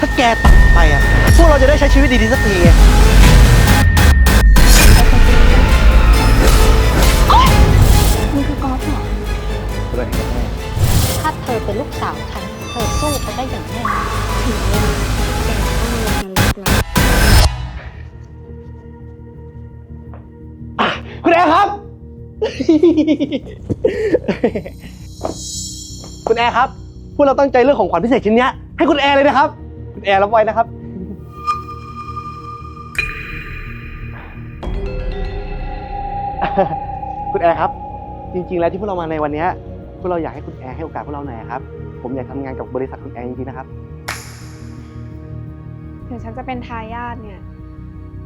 ถ้าแกตัดไปอะ พวกเราจะได้ใช้ชีวิตดีๆสักทีไงนี่คือกอล์ฟเหรออะไรกันแน่ถ้าเธอเป็นลูกสาวฉัน เธอสู้เขาได้อย่างแน่นอนถึงเวลาแกต้องลงนรกแล้ว คุณแอร์ครับ คุณแอร์ครับ พวกเราตั้งใจเรื่องของขวัญพิเศษชิ้นเนี้ยให้คุณแอร์เลยนะครับ คุณแอร์รับไว้นะครับ คุณแอร์ครับ จริง ๆ แล้วที่พวกเรามาในวันเนี้ยพวกเราอยากให้คุณแอร์ให้โอกาสพวกเราหน่อยครับ ผมอยากทำงานกับบริษัทคุณแอร์จริงๆนะครับ ถึงฉันจะเป็นทายาทเนี่ย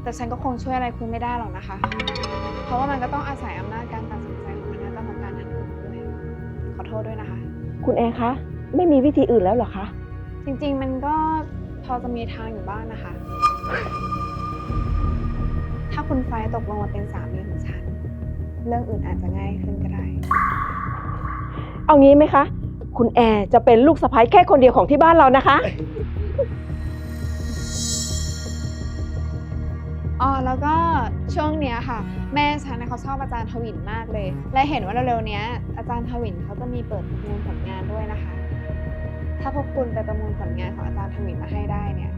แต่ฉันก็คงช่วยอะไรคุณไม่ได้หรอกนะคะ เพราะว่ามันก็ต้องอาศัยอำนาจการตัดสินใจของคณะกรรมการท่านอื่นด้วยขอโทษด้วยนะคะ คุณแอร์คะ ไม่มีวิธีอื่นแล้วเหรอคะ จริงๆ มันก็พ อจะมีทางอยู่บ้างนะคะ ถ้าคุณไฟตกลงมาเป็นสามีของฉัน เรื่องอื่นอาจจะง่ายขึ้นก็ได้ เอางี้ไหมคะ คุณแอร์จะเป็นลูกสะใภ้แค่คนเดียวของที่บ้านเรานะคะอ๋อแล้วก็ช่วงเนี้ยค่ะ แม่ฉันน่ะเขาชอบอาจารย์ทวินมากเลย และเห็นว่าเร็วๆเนี้ยอาจารย์ทวินเขาจะมีเปิดประมูลผลงานด้วยนะคะ ถ้าพวกคุณไปประมูลผลงานของอาจารย์ทวินมาให้ได้เนี่ย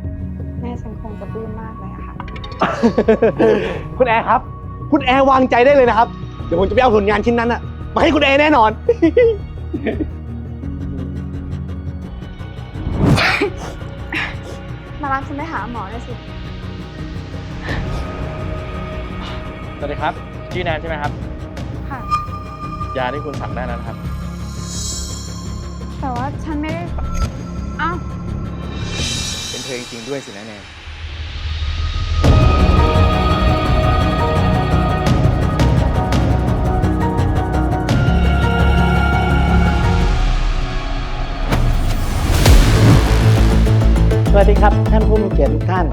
แม่ฉันคงจะปลื้มมากเลยอะค่ะ คุณแอร์ครับ คุณแอร์วางใจได้เลยนะครับ เดี๋ยวผมจะไปเอาผลงานชิ้นนั้นอะมาให้คุณแอร์แน่นอน มารับฉันไปหาหมอหน่อยสิ สวัสดีครับ ชื่อแนนใช่ไหมครับ ค่ะ ยาที่คุณสั่งได้แล้วนะครับ แต่ว่าฉันไม่ได้ อ้าวเป็นเธอจริงๆด้วยสินะแนนสวัสดีครับ ท่านผู้มีเกียรติทุกท่าน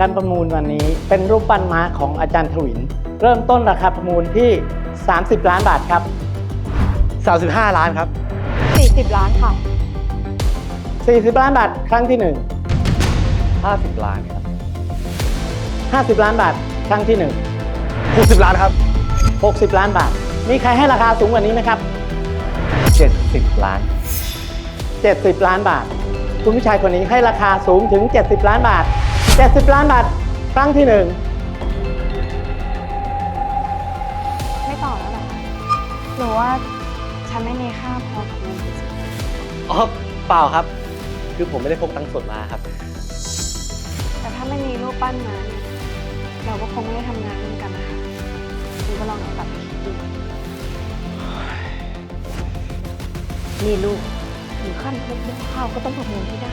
การประมูลวันนี้เป็นรูปปั้นม้าของอาจารย์ถวิน เริ่มต้นราคาประมูลที่ 30 ล้านบาทครับ 35 ล้านครับ 40 ล้านค่ะ 40 ล้านบาทครั้งที่ 50 ล้านครับ1 50 ล้านบาทครั้งที่ 60 ล้านครับ 1 60 ล้านบาท มีใครให้ราคาสูงกว่านี้ไหมครับ 70 ล้าน 70 ล้านบาท คุณผู้ชายคนนี้ให้ราคาสูงถึง 70 ล้านบาท 70 ล้านบาทครั้งที่ 1 ไม่ต่อแล้วเหรอคะหรือว่าฉันไม่มีค่าพอกับเงินจริงอ๋อเปล่าครับ คือผมไม่ได้พกตังค์สดมาครับๆแต่ถ้าไม่มีรูปปั้นมาเนี่ยเราก็คงไม่ได้ทำงานร่วมกันนะคะคุณก็ลองกลับไปคิดดูนี่ลูกถึงขั้นทุกหม้อข้าวก็ต้องประมูลให้ได้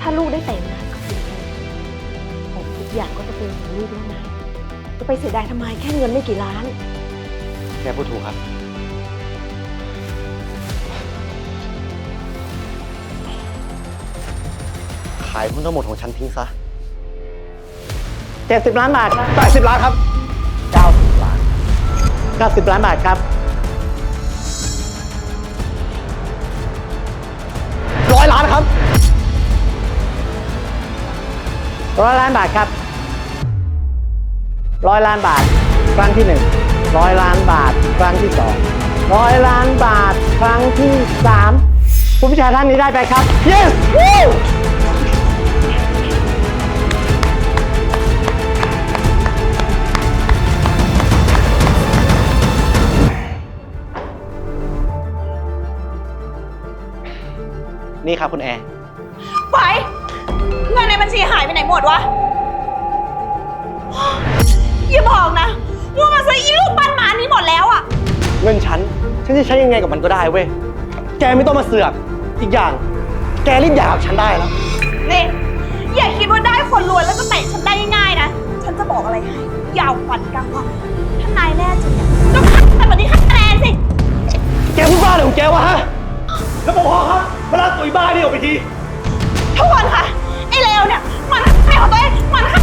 ถ้าลูกได้แต่งงานกับคุณแอร์ของทุกอย่างก็จะเป็นของลูกแล้วนะจะไปเสียดายทำไมแค่เงินไม่กี่ล้าน แกพูดถูกครับายหุ้นทั้งหมดของฉันทิ้งซะ 70 ล้านบาท80ล้านครับ 90 ล้าน 90 ล้านบาทครับ ร้อยล้านครับ ร้อยล้านบาทครับ ร้อยล้านบาท ครั้งที่หนึ่งร้อยล้านบาท ครั้งที่สองร้อยล้านบาท ครั้งที่สามคุณผู้ชายท่านนี้ได้ไปครับ yes Woo! นี่ครับคุณแอร์ ไปเงินในบัญชีหายไปไหนหมดวะอย่าบอกนะว่ามันซื้ออีลูกปั้นหมานี้หมดแล้วอะเงินฉัน ฉันจะใช้ยังไงกับมันก็ได้เว้ย แกไม่ต้องมาเสือก อีกอย่าง แกรีบหย่ากับฉันได้แล้ว นี่อย่าคิดว่าได้คนรวยแล้วจะเตะฉันได้ง่ายๆนะ ฉันจะบอกอะไรให้อยาวฝันกลางวันถ้านายแน่จริงเนี่ยก็ขัดแต่ปฏิคะแนนสิ แกพูดบ้าอะไรของแกวะฮะ แล้วปภครับมาลากตัวอีบ้านี่ออกไปที ทุกคนค่ะไอ้เลวเนี่ย มันฆ่าแม่ของตัวเองมันค่ะ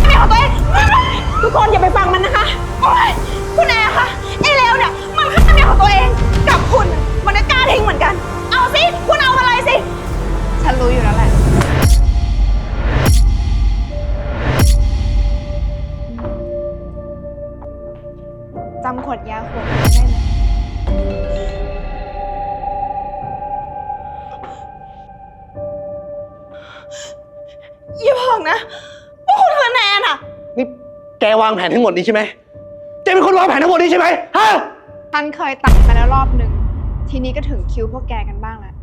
นะว่าคุณคือแนนอะนี่แกวางแผนทั้งหมดนี้ใช่ไหมแกเป็นคนวางแผนทั้งหมดนี้ใช่ไหมฮะฉันเคยตัดมาแล้วรอบหนึ่งทีนี้ก็ถึงคิวพวกแกกันบ้างแล้ว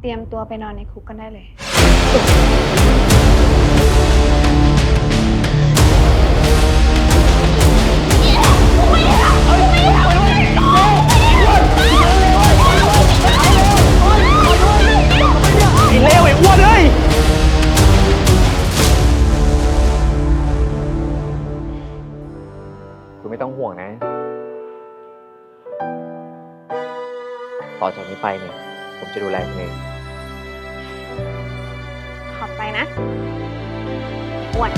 เตรียมตัวไปนอนในคุกกันได้เลย คุณไม่ต้องห่วงนะ ต่อจากนี้ไปเนี่ย ผมจะดูแลคุณเองขอบใจนะอ้วน